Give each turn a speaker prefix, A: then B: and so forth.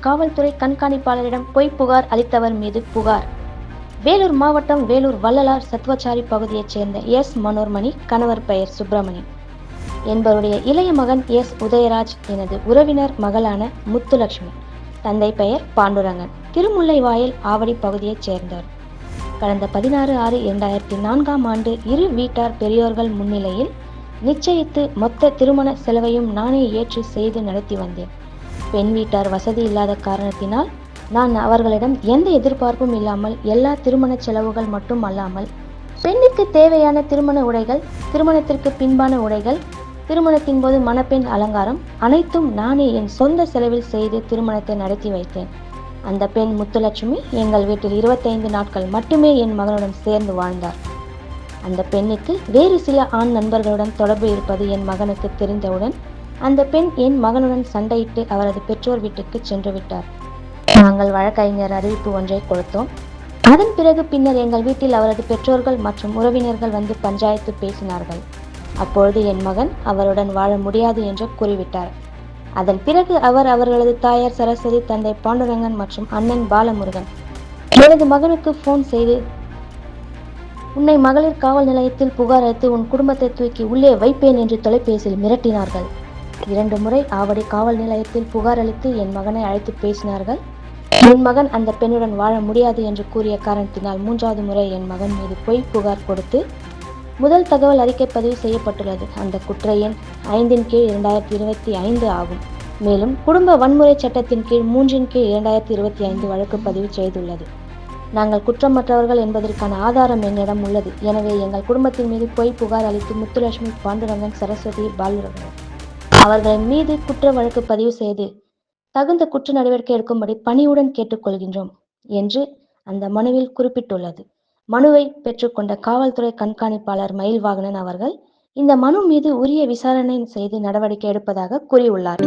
A: காவல்துறை கண்காணிப்பாளரிடம் பொய் புகார் அளித்தவர் மீது புகார். வேலூர் மாவட்டம் வேலூர் வள்ளலார் சத்வச்சாரி பகுதியைச் சேர்ந்த எஸ் மனோர்மணி கணவர் பெயர் சுப்பிரமணி. என்பவருடைய இளைய மகன் எஸ் உதயராஜ் எனது உறவினர் மகளான முத்துலட்சுமி. தந்தை பெயர் பாண்டுரங்கன். திருமுல்லை வாயில் ஆவடி பகுதியைச் சேர்ந்தவர். கடந்த பதினாறு ஆறு இரண்டாயிரத்தி நான்காம் ஆண்டு இரு வீட்டார் பெரியோர்கள் முன்னிலையில் நிச்சயித்து மொத்த திருமண செலவையும் நானே ஏற்று செய்து நடத்தி வந்தேன். பெண் வீட்டார் வசதி இல்லாத காரணத்தினால் நான் அவர்களிடம் எந்த எதிர்பார்ப்பும் இல்லாமல் எல்லா திருமண செலவுகள் மட்டும் அல்லாமல் பெண்ணுக்கு தேவையான திருமண உடைகள் திருமணத்திற்கு பின்பான உடைகள் திருமணத்தின் போது மணப்பெண் அலங்காரம் அனைத்தும் நானே என் சொந்த செலவில் செய்து திருமணத்தை நடத்தி வைத்தேன். அந்த பெண் முத்துலட்சுமி எங்கள் வீட்டில் இருபத்தைந்து நாட்கள் மட்டுமே என் மகனுடன் சேர்ந்து வாழ்ந்தார். அந்த பெண்ணுக்கு வேறு சில ஆண் நண்பர்களுடன் தொடர்பு இருப்பது என் மகனுக்கு தெரிந்தவுடன் அந்த பெண் என் மகனுடன் சண்டையிட்டு அவரது பெற்றோர் வீட்டுக்கு சென்று விட்டார். நாங்கள் வழக்கறிஞர் அறிவிப்பு ஒன்றை கொடுத்தோம். அதன் பிறகு பின்னர் எங்கள் வீட்டில் அவரது பெற்றோர்கள் மற்றும் உறவினர்கள் வந்து பஞ்சாயத்து பேசினார்கள். அப்பொழுது என் மகன் அவருடன் வாழ முடியாது என்று கூறிவிட்டார். அதன் பிறகு அவர் அவர்களது தாயார் சரஸ்வதி தந்தை பாண்டுரங்கன் மற்றும் அண்ணன் பாலமுருகன் எனது மகனுக்கு ஃபோன் செய்து உன்னை மகளிர் காவல் நிலையத்தில் புகார் அளித்து உன் குடும்பத்தை தூக்கி உள்ளே வைப்பேன் என்று தொலைபேசியில் மிரட்டினார்கள். இரண்டு முறை ஆவடி காவல் நிலையத்தில் புகார் அளித்து என் மகனை அழைத்து பேசினார்கள். என் மகன் அந்த பெண்ணுடன் வாழ முடியாது என்று கூறிய காரணத்தினால் மூன்றாவது முறை என் மகன் மீது பொய் புகார் கொடுத்து முதல் தகவல் அறிக்கை பதிவு செய்யப்பட்டுள்ளது. அந்த குற்ற எண் ஐந்தின் கீழ் இரண்டாயிரத்தி இருபத்தி ஐந்து ஆகும். மேலும் குடும்ப வன்முறை சட்டத்தின் கீழ் மூன்றின் கீழ் இரண்டாயிரத்தி இருபத்தி ஐந்து வழக்கு பதிவு செய்துள்ளது. நாங்கள் குற்றமற்றவர்கள் என்பதற்கான ஆதாரம் என்னிடம் உள்ளது. எனவே எங்கள் குடும்பத்தின் மீது பொய் புகார் அளித்து முத்துலட்சுமி பாண்டுரங்கன் சரஸ்வதி பாலுரங்கன் அவர்கள் மீது குற்ற வழக்கு பதிவு செய்து தகுந்த குற்ற நடவடிக்கை எடுக்கும்படி பணியுடன் கேட்டுக்கொள்கின்றோம் என்று அந்த மனுவில் குறிப்பிட்டுள்ளது. மனுவை பெற்றுக்கொண்ட காவல்துறை கண்காணிப்பாளர் மயில்வாகனன் அவர்கள் இந்த மனு மீது உரிய விசாரணை செய்து நடவடிக்கை எடுப்பதாக கூறியுள்ளார்.